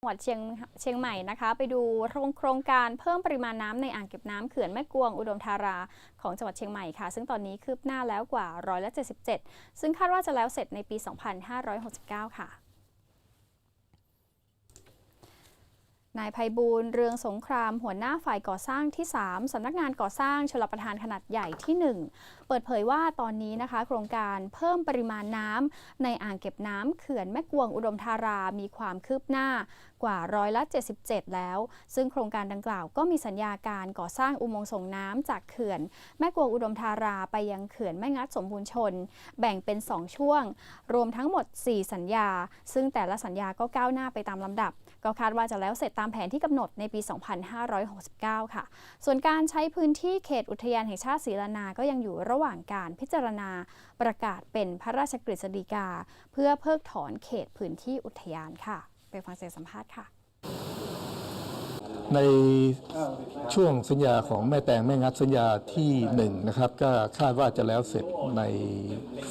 จังหวัดเชียงเชียงใหม่นะคะ ไปดูโครงการเพิ่มปริมาณน้ำในอ่างเก็บน้ำเขื่อนแม่กวงอุดมธาราของจังหวัดเชียงใหม่ค่ะ ซึ่งตอนนี้คืบหน้าแล้วกว่าร้อยละ77 ซึ่งคาดว่าจะแล้วเสร็จในปี 2569 ค่ะ นายภัยบูลย์เรืองสงคราม หัวหน้าฝ่ายก่อสร้างที่ 3สำนักงานก่อสร้างชลประทานขนาดใหญ่ที่ 1 เปิดเผยว่าตอนนี้นะคะ โครงการเพิ่มปริมาณน้ำในอ่างเก็บน้ำเขื่อนแม่กวงอุดมธารามีความคืบหน้ากว่าร้อยละ 77 แล้ว ซึ่งโครงการดังกล่าวก็มีสัญญาการก่อสร้างอุโมงค์ส่งน้ำจากเขื่อน แม่กวงอุดมธาราไปยังเขื่อนแม่งัดสมบูรณ์ชน แบ่งเป็น 2 ช่วง รวมทั้งหมด 4 สัญญา ซึ่งแต่ละสัญญาก็ก้าวหน้าไปตามลำดับ ก็คาดว่าจะแล้วเสร็จตามแผนที่กำหนดในปี 2569 ค่ะ ส่วนการใช้พื้นที่เขตอุทยานแห่งชาติศรีลานา ก็ยังอยู่ระหว่างการพิจารณาประกาศเป็นพระราชกฤษฎีกา เพื่อเพิกถอนเขตพื้นที่อุทยานค่ะ ไปฟังเสียงสัมภาษณ์ค่ะ ในช่วงสัญญาของแม่แตงแม่งัดสัญญาที่หนึ่งนะครับก็คาดว่าจะแล้วเสร็จใน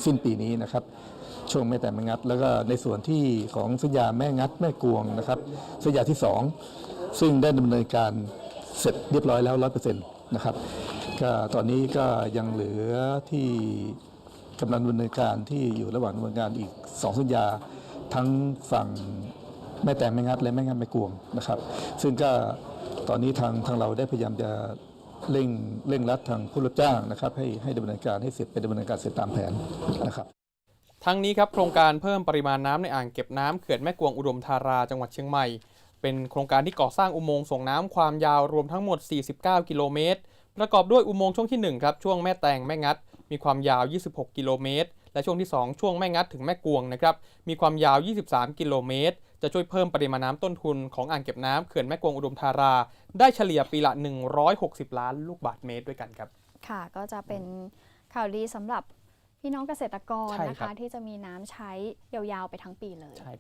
สิ้นปีนี้นะครับ ช่วงแม่แตงแม่งัด แล้วก็ในส่วนที่ของสัญญาแม่งัดแม่กวงนะครับสัญญาที่สองซึ่งได้ดำเนินการเสร็จเรียบร้อยแล้วร้อยเปอร์เซ็นต์นะครับก็ตอนนี้ก็ยังเหลือที่กำลังดำเนินการที่อยู่ระหว่างดำเนินการอีกสองสัญญาทั้งฝั่ง แม่แต่งแม่งัดและแม่งัดแม่กวงนะครับ ซึ่งก็ตอนนี้ทางทางเราได้พยายามจะเร่งเร่งรัดทางผู้รับจ้างนะครับ ให้ให้ดำเนินการให้เสร็จเป็นดำเนินการเสร็จตามแผนนะครับทั้งนี้ครับโครงการเพิ่มปริมาณน้ำในอ่างเก็บน้ำเขื่อนแม่กวงอุดมธาราจังหวัดเชียงใหม่ เป็นโครงการที่ก่อสร้างอุโมงค์ส่งน้ำความยาวรวมทั้งหมด 49 กิโลเมตร ประกอบด้วยอุโมงค์ช่วงที่ 1 ครับ ช่วงแม่แตงแม่งัด มีความยาว 26 กิโลเมตร และช่วงที่ 2 ช่วงแม่งัดถึงแม่กวงนะครับมีความยาว 23 กิโลเมตร จะช่วยเพิ่มปริมาณน้ำต้นทุนของอ่างเก็บน้ำเขื่อนแม่กวงอุดมธารา ได้เฉลี่ยปีละ 160 ล้านลูกบาศก์เมตรด้วยกันครับ ค่ะ ก็จะเป็นข่าวดีสำหรับพี่น้องเกษตรกรใช่นะครัคะ บ ที่จะมีน้ำใช้ยาวๆไปทั้งปีเลย ใช่